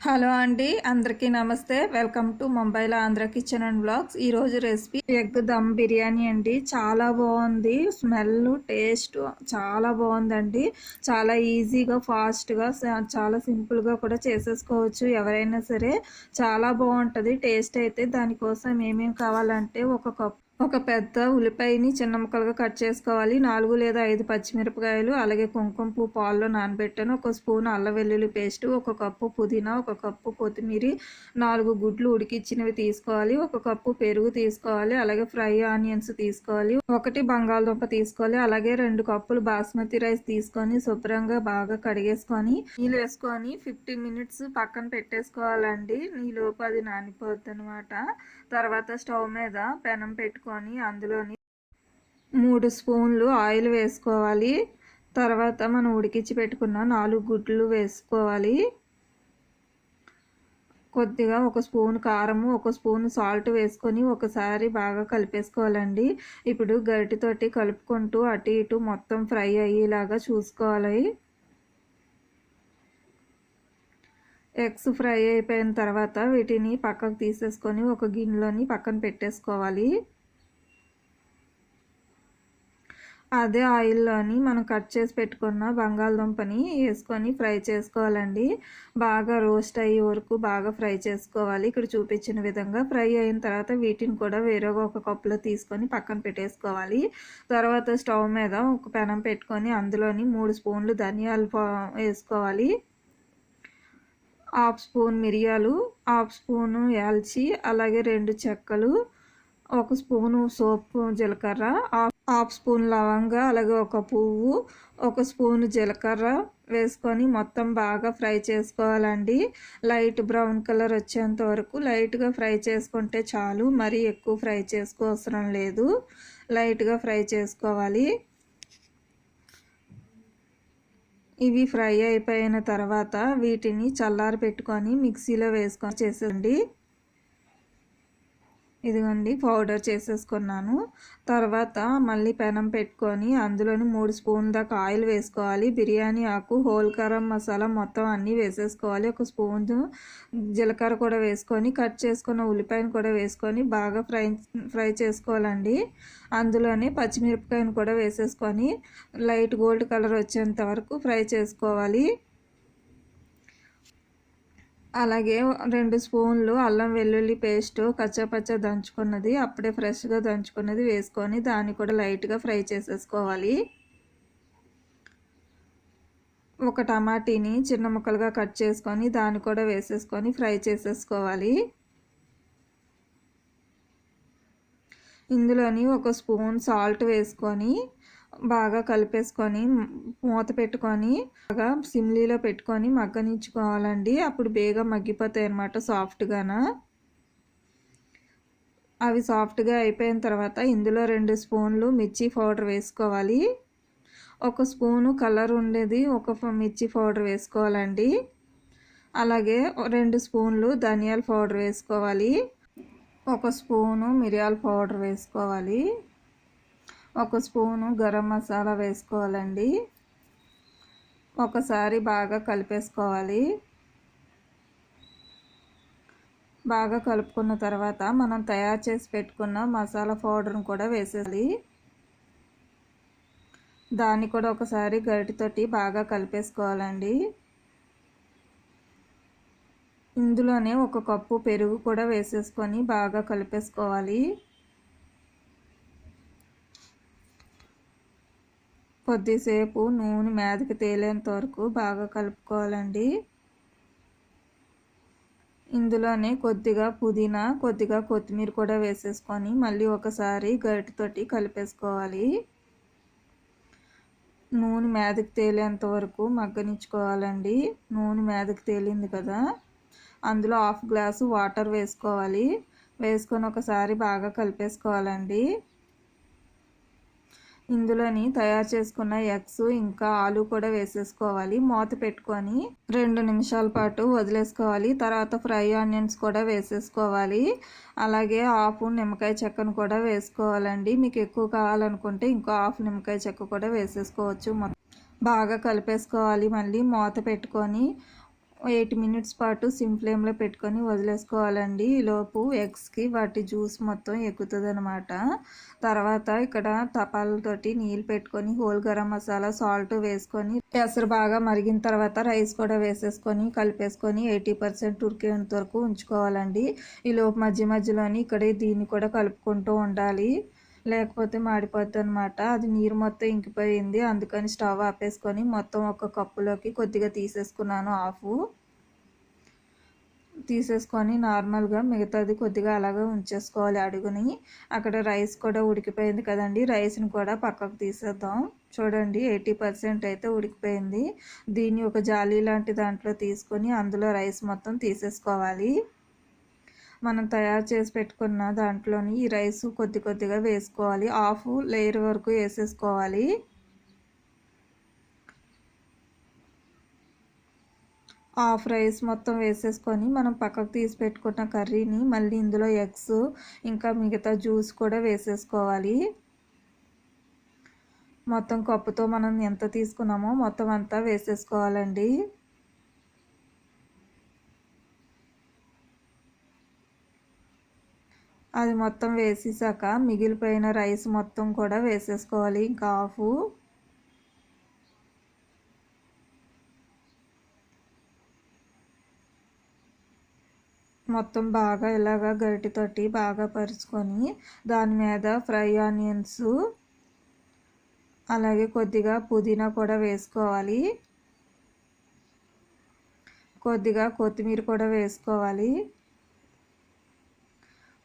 Hello అండి అందరికీ నమస్తే. వెల్కమ్ టు ముంబైలో ఆంధ్ర కిచెన్ అండ్ బ్లాగ్స్ ఈరోజు రెసిపీ ఎగ్ దమ్ బిర్యానీ అండి. చాలా బాగుంది. స్మెల్ టేస్ట్ చాలా బాగుందండి. చాలా ఈజీగా ఫాస్ట్గా చాలా సింపుల్గా కూడా చేసేసుకోవచ్చు ఎవరైనా సరే. చాలా బాగుంటుంది టేస్ట్ అయితే. దానికోసం ఏమేమి కావాలంటే ఒక కప్ ఒక పెద్ద ఉల్లిపాయని చిన్న ముక్కలుగా కట్ చేసుకోవాలి. నాలుగు లేదా ఐదు పచ్చిమిరపకాయలు అలాగే కుంకుమ పువ్వు పాల్లో నానబెట్టాను. ఒక స్పూన్ అల్ల వెల్లుల్లి పేస్ట్ ఒక కప్పు పుదీనా ఒక కప్పు కొత్తిమీర నాలుగు గుడ్లు ఉడికిచ్చినవి తీసుకోవాలి. ఒక కప్పు పెరుగు తీసుకోవాలి అలాగే ఫ్రై ఆనియన్స్ తీసుకోవాలి. ఒకటి బంగాళదుంప తీసుకోవాలి అలాగే రెండు కప్పులు బాస్మతి రైస్ తీసుకొని శుభ్రంగా బాగా కడిగేసుకొని నీళ్ళు వేసుకొని ఫిఫ్టీ మినిట్స్ పక్కన పెట్టేసుకోవాలండి. నీలోపు అది నానిపోద్ది అనమాట తర్వాత స్టవ్ మీద పెనం పెట్టుకో తీసుకొని అందులోని మూడు స్పూన్లు ఆయిల్ వేసుకోవాలి. తర్వాత మనం ఉడికించి పెట్టుకున్న నాలుగు గుడ్లు వేసుకోవాలి. కొద్దిగా ఒక స్పూన్ కారము ఒక స్పూన్ సాల్ట్ వేసుకొని ఒకసారి బాగా కలిపేసుకోవాలండి. ఇప్పుడు గరిటితోటి కలుపుకుంటూ అటు ఇటు మొత్తం ఫ్రై అయ్యేలాగా చూసుకోవాలి. ఎగ్స్ ఫ్రై అయిపోయిన తర్వాత వీటిని పక్కకు తీసేసుకొని ఒక గిన్నెలోని పక్కన పెట్టేసుకోవాలి. అదే ఆయిల్లోని మనం కట్ చేసి పెట్టుకున్న బంగాళదుంపని వేసుకొని ఫ్రై చేసుకోవాలండి. బాగా రోస్ట్ అయ్యే వరకు బాగా ఫ్రై చేసుకోవాలి. ఇక్కడ చూపించిన విధంగా ఫ్రై అయిన తర్వాత వీటిని కూడా వేరే ఒక కప్పులో తీసుకొని పక్కన పెట్టేసుకోవాలి. తర్వాత స్టవ్ మీద ఒక పెనం పెట్టుకొని అందులోని మూడు స్పూన్లు ధనియాలు వేసుకోవాలి. హాఫ్ స్పూన్ మిరియాలు హాఫ్ స్పూను యాల్చి అలాగే రెండు చెక్కలు ఒక స్పూను సోపు జీలకర్ర హాఫ్ స్పూన్ లవంగా అలాగే ఒక పువ్వు ఒక స్పూన్ జీలకర్ర వేసుకొని మొత్తం బాగా ఫ్రై చేసుకోవాలండి. లైట్ బ్రౌన్ కలర్ వచ్చేంత వరకు లైట్గా ఫ్రై చేసుకుంటే చాలు మరీ ఎక్కువ ఫ్రై చేసుకోవసరం లేదు. లైట్గా ఫ్రై చేసుకోవాలి. ఇవి ఫ్రై అయిపోయిన తర్వాత వీటిని చల్లారి పెట్టుకొని మిక్సీలో వేసుకొని చేసండి ఇదిగోండి పౌడర్ చేసేసుకున్నాను. తర్వాత మళ్ళీ పెనం పెట్టుకొని అందులోని మూడు స్పూన్ దాకా ఆయిల్ వేసుకోవాలి. బిర్యానీ ఆకు హోల్ కారం మసాలా మొత్తం అన్నీ వేసేసుకోవాలి. ఒక స్పూన్ జీలకర్ర కూడా వేసుకొని కట్ చేసుకున్న ఉల్లిపాయను కూడా వేసుకొని బాగా ఫ్రై ఫ్రై చేసుకోవాలండి. అందులోనే పచ్చిమిరపకాయను కూడా వేసేసుకొని లైట్ గోల్డ్ కలర్ వచ్చేంత వరకు ఫ్రై చేసుకోవాలి. అలాగే రెండు స్పూన్లు అల్లం వెల్లుల్లి పేస్ట్ కచ్చపచ్చ దంచుకున్నది అప్పుడే ఫ్రెష్గా దంచుకున్నది వేసుకొని దాన్ని కూడా లైట్గా ఫ్రై చేసేసుకోవాలి. ఒక టమాటీని చిన్న ముక్కలుగా కట్ చేసుకొని దాన్ని కూడా వేసేసుకొని ఫ్రై చేసేసుకోవాలి. ఇందులోని ఒక స్పూన్ సాల్ట్ వేసుకొని బాగా కలిపేసుకొని మూత పెట్టుకొని బాగా సిమ్లీలో పెట్టుకొని మగ్గనిచ్చుకోవాలండి. అప్పుడు బేగా మగ్గిపోతాయి అన్నమాట సాఫ్ట్గాన. అవి సాఫ్ట్గా అయిపోయిన తర్వాత ఇందులో రెండు స్పూన్లు మిర్చి పౌడర్ వేసుకోవాలి. ఒక స్పూను కలర్ ఉండేది ఒక మిర్చి పౌడర్ వేసుకోవాలండి. అలాగే రెండు స్పూన్లు ధనియాల పౌడర్ వేసుకోవాలి. ఒక స్పూను మిరియాల పౌడర్ వేసుకోవాలి. ఒక స్పూను గరం మసాలా వేసుకోవాలండి. ఒకసారి బాగా కలిపేసుకోవాలి. బాగా కలుపుకున్న తర్వాత మనం తయారు చేసి పెట్టుకున్న మసాలా పౌడర్ను కూడా వేసేయాలి. దాన్ని కూడా ఒకసారి గరిటితోటి బాగా కలిపేసుకోవాలండి. ఇందులోనే ఒక కప్పు పెరుగు కూడా వేసేసుకొని బాగా కలిపేసుకోవాలి. కొద్దిసేపు నూనె మీదకి తేలేంత వరకు బాగా కలుపుకోవాలండి. ఇందులోనే కొద్దిగా పుదీనా కొద్దిగా కొత్తిమీర కూడా వేసేసుకొని మళ్ళీ ఒకసారి గరిటతోటి కలిపేసుకోవాలి. నూనె మీదకి తేలేంత వరకు మగ్గనిచ్చుకోవాలండి. నూనె మీదకి తేలింది కదా అందులో హాఫ్ గ్లాసు వాటర్ వేసుకోవాలి. వేసుకొని ఒకసారి బాగా కలిపేసుకోవాలండి. ఇందులోని తయారు చేసుకున్న ఎగ్స్ ఇంకా ఆలు కూడా వేసేసుకోవాలి. మూత పెట్టుకొని రెండు నిమిషాల పాటు వదిలేసుకోవాలి. తర్వాత ఫ్రై ఆనియన్స్ కూడా వేసేసుకోవాలి. అలాగే హాఫ్ నిమ్మకాయ చెక్కను కూడా వేసుకోవాలండి. మీకు ఎక్కువ కావాలనుకుంటే ఇంకో హాఫ్ నిమ్మకాయ చెక్క కూడా వేసేసుకోవచ్చు. బాగా కలిపేసుకోవాలి. మళ్ళీ మూత పెట్టుకొని ఎయిట్ మినిట్స్ పాటు సిమ్ ఫ్లేమ్లో పెట్టుకొని వదిలేసుకోవాలండి. ఈలోపు ఎగ్స్కి వాటి జ్యూస్ మొత్తం ఎక్కుతుంది అనమాట తర్వాత ఇక్కడ తపాలతోటి నీళ్ళు పెట్టుకొని హోల్ గరం మసాలా సాల్ట్ వేసుకొని ఎసరు బాగా మరిగిన తర్వాత రైస్ కూడా వేసేసుకొని కలిపేసుకొని ఎయిటీ పర్సెంట్ ఉరికేంత వరకు ఉంచుకోవాలండి. ఈలోపు మధ్య మధ్యలోని ఇక్కడ దీన్ని కూడా కలుపుకుంటూ ఉండాలి. లేకపోతే మాడిపోద్ది అనమాట అది నీరు మొత్తం ఇంకిపోయింది. అందుకని స్టవ్ ఆపేసుకొని మొత్తం ఒక కప్పులోకి కొద్దిగా తీసేసుకున్నాను ఆఫ్. తీసేసుకొని నార్మల్గా మిగతాది కొద్దిగా అలాగే ఉంచేసుకోవాలి అడుగుని. అక్కడ రైస్ కూడా ఉడికిపోయింది కదండి. రైస్ని కూడా పక్కకు తీసేద్దాం. చూడండి ఎయిటీ పర్సెంట్ అయితే ఉడికిపోయింది. దీన్ని ఒక జాలీ లాంటి దాంట్లో తీసుకొని అందులో రైస్ మొత్తం తీసేసుకోవాలి. మనం తయారు చేసి పెట్టుకున్న దాంట్లోని ఈ రైస్ కొద్ది కొద్దిగా వేసుకోవాలి. హాఫ్ లేయర్ వరకు వేసేసుకోవాలి. హాఫ్ రైస్ మొత్తం వేసేసుకొని మనం పక్కకు తీసి పెట్టుకున్న కర్రీని మళ్ళీ ఇందులో ఎగ్స్ ఇంకా మిగతా జ్యూస్ కూడా వేసేసుకోవాలి. మొత్తం కప్పుతో మనం ఎంత తీసుకున్నామో మొత్తం అంతా వేసేసుకోవాలండి. అది మొత్తం వేసేసాక మిగిలిపోయిన రైస్ మొత్తం కూడా వేసేసుకోవాలి. ఇంకా ఆఫ్. మొత్తం బాగా ఇలాగా గరిటితోటి బాగా పరుచుకొని దాని మీద ఫ్రై ఆనియన్స్ అలాగే కొద్దిగా పుదీనా కూడా వేసుకోవాలి. కొద్దిగా కొత్తిమీర కూడా వేసుకోవాలి.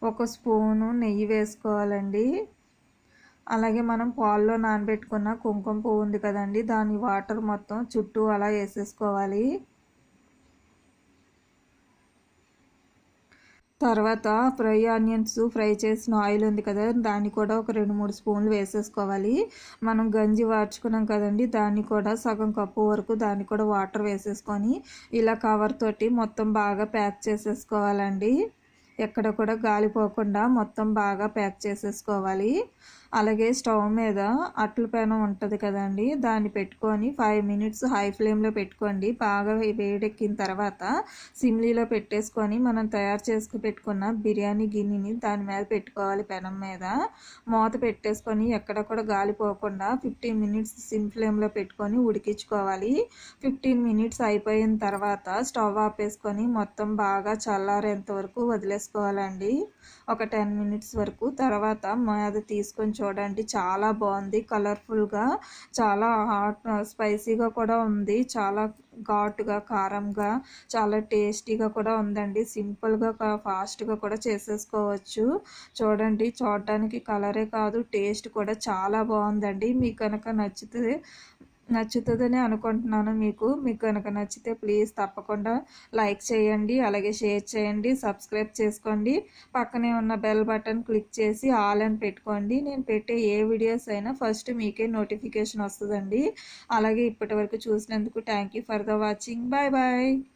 ఒక స్పూను నెయ్యి వేసుకోవాలండి. అలాగే మనం పాల్లో నానబెట్టుకున్న కుంకుమ పువ్వు ఉంది కదండి దాని వాటర్ మొత్తం చుట్టూ అలా వేసేసుకోవాలి. తర్వాత ఫ్రై ఆనియన్స్ ఫ్రై చేసిన ఆయిల్ ఉంది కదా దాన్ని కూడా ఒక రెండు మూడు స్పూన్లు వేసేసుకోవాలి. మనం గంజి వార్చుకున్నాం కదండి దాన్ని కూడా సగం కప్పు వరకు దాన్ని కూడా వాటర్ వేసేసుకొని ఇలా కవర్ తోటి మొత్తం బాగా ప్యాక్ చేసేసుకోవాలండి. ఎక్కడ కూడా గాలిపోకుండా మొత్తం బాగా ప్యాక్ చేసేసుకోవాలి. అలాగే స్టవ్ మీద అట్ల పెనం ఉంటుంది కదండి దాన్ని పెట్టుకొని ఫైవ్ మినిట్స్ హై ఫ్లేమ్లో పెట్టుకోండి. బాగా వేడెక్కిన తర్వాత సిమ్లీలో పెట్టేసుకొని మనం తయారు చేసుకు పెట్టుకున్న బిర్యానీ గిన్నెని దాని మీద పెట్టుకోవాలి పెనం మీద. మూత పెట్టేసుకొని ఎక్కడ కూడా గాలిపోకుండా ఫిఫ్టీన్ మినిట్స్ సిమ్ ఫ్లేమ్లో పెట్టుకొని ఉడికించుకోవాలి. ఫిఫ్టీన్ మినిట్స్ అయిపోయిన తర్వాత స్టవ్ ఆపేసుకొని మొత్తం బాగా చల్లారేంత వరకు వదిలేసుకోవాలండి. ఒక టెన్ మినిట్స్ వరకు తర్వాత మీద తీసుకొని చూడండి చాలా బాగుంది. కలర్ఫుల్గా చాలా హాట్ స్పైసీగా కూడా ఉంది. చాలా ఘాటుగా కారంగా చాలా టేస్టీగా కూడా ఉందండి. సింపుల్గా ఫాస్ట్గా కూడా చేసేసుకోవచ్చు. చూడండి చూడటానికి కలరే కాదు టేస్ట్ కూడా చాలా బాగుందండి. మీకు కనుక నచ్చితే నచ్చుతుందని అనుకుంటున్నాను మీకు. మీకు కనుక నచ్చితే ప్లీజ్ తప్పకుండా లైక్ చేయండి అలాగే షేర్ చేయండి సబ్స్క్రైబ్ చేసుకోండి. పక్కనే ఉన్న బెల్ బటన్ క్లిక్ చేసి ఆల్ అని పెట్టుకోండి. నేను పెట్టే ఏ వీడియోస్ అయినా ఫస్ట్ మీకే నోటిఫికేషన్ వస్తుందండి. అలాగే ఇప్పటి వరకు చూసినందుకు thank for the watching. Bye bye.